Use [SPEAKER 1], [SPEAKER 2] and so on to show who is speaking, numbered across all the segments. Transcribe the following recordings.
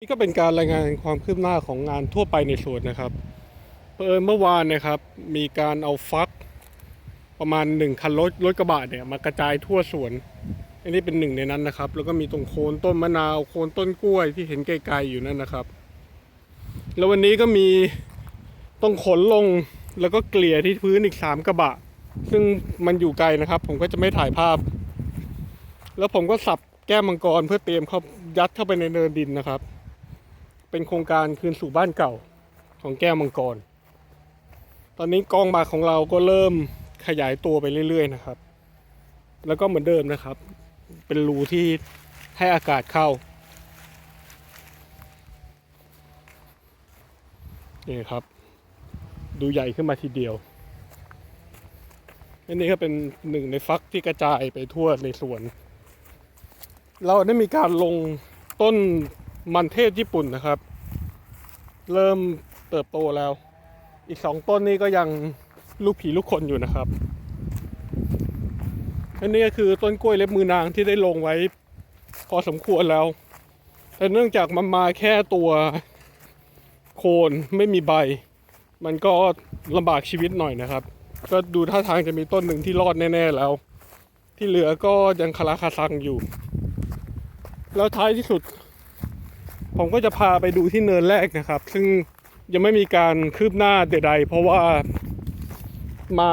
[SPEAKER 1] นี่ก็เป็นการรายงานความคืบหน้าของงานทั่วไปในสวนนะครับเผอิญเมื่อวานนะครับมีการเอาฟักประมาณหนึ่งคันรถรถกระบะเนี่ยมากระจายทั่วสวน อันนี้เป็นหนึ่งในนั้นนะครับ แล้วก็มีตรงโคนต้นมะนาวโคนต้นกล้วยที่เห็นไกลๆอยู่นั่นนะครับ แล้ววันนี้ก็มีต้องขนลงแล้วก็เกลี่ยที่พื้นอีกสามกระบะ ซึ่งมันอยู่ไกลนะครับ ผมก็จะไม่ถ่ายภาพ แล้วผมก็สับแก้มมังกรเพื่อเตรียมเขายัดเข้าไปในเนินดินนะครับ เป็นโครงการคืนสู่บ้านเก่าของแก้วมังกร ตอนนี้กองหมากของเราก็เริ่มขยายตัวไปเรื่อย ๆ นะครับ แล้วก็เหมือนเดิมนะครับ เป็นรูที่ให้อากาศเข้านี่ครับ ดูใหญ่ขึ้นมาทีเดียวอันนี้ก็เป็นหนึ่งในฟักที่กระจายไปทั่วในสวน เราได้มีการลงต้น มันเทศญี่ปุ่นนะครับ เริ่มเติบโตแล้ว อีกสองต้นนี้ก็ยังลูกผีลูกคนอยู่นะครับอันนี้ก็คือต้นกล้วยเล็บมือนางที่ได้ลงไว้ พอสมควรแล้ว แต่เนื่องจากมันมาแค่ตัวโคนไม่มีใบ มันก็ลำบากชีวิตหน่อยนะครับ ก็ดูท่าทางจะมีต้นหนึ่งที่รอดแน่ ๆแล้ว ที่เหลือก็ยังคาราคาซังอยู่ แล้วท้ายที่สุด ผมก็จะพาไปดูที่เนินแรกนะครับ ซึ่งยังไม่มีการคืบหน้าใดๆเพราะว่ามา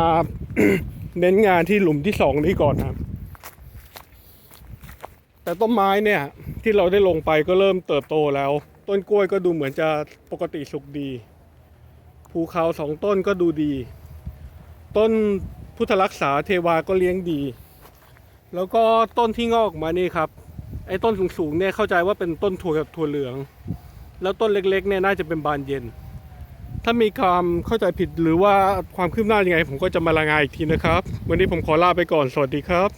[SPEAKER 1] เน้นงานที่หลุมที่สองนี้ก่อนนะครับแต่ต้นไม้เนี่ยที่เราได้ลงไปก็เริ่มเติบโตแล้ว ต้นกล้วยก็ดูเหมือนจะปกติสุขดี ภูเขาสองต้นก็ดูดี ต้นพุทธรักษาเทวาก็เลี้ยงดี แล้วก็ต้นที่งอกมานี่ครับ ไอ้ต้นสูงๆเนี่ยเข้าใจว่าเป็นต้นถั่วกับถั่วเหลือง แล้วต้นเล็กๆเนี่ยน่าจะเป็นบานเย็น ถ้ามีความเข้าใจผิดหรือว่าความคืบหน้ายังไง ผมก็จะมารายงานอีกทีนะครับ วันนี้ผมขอลาไปก่อนสวัสดีครับ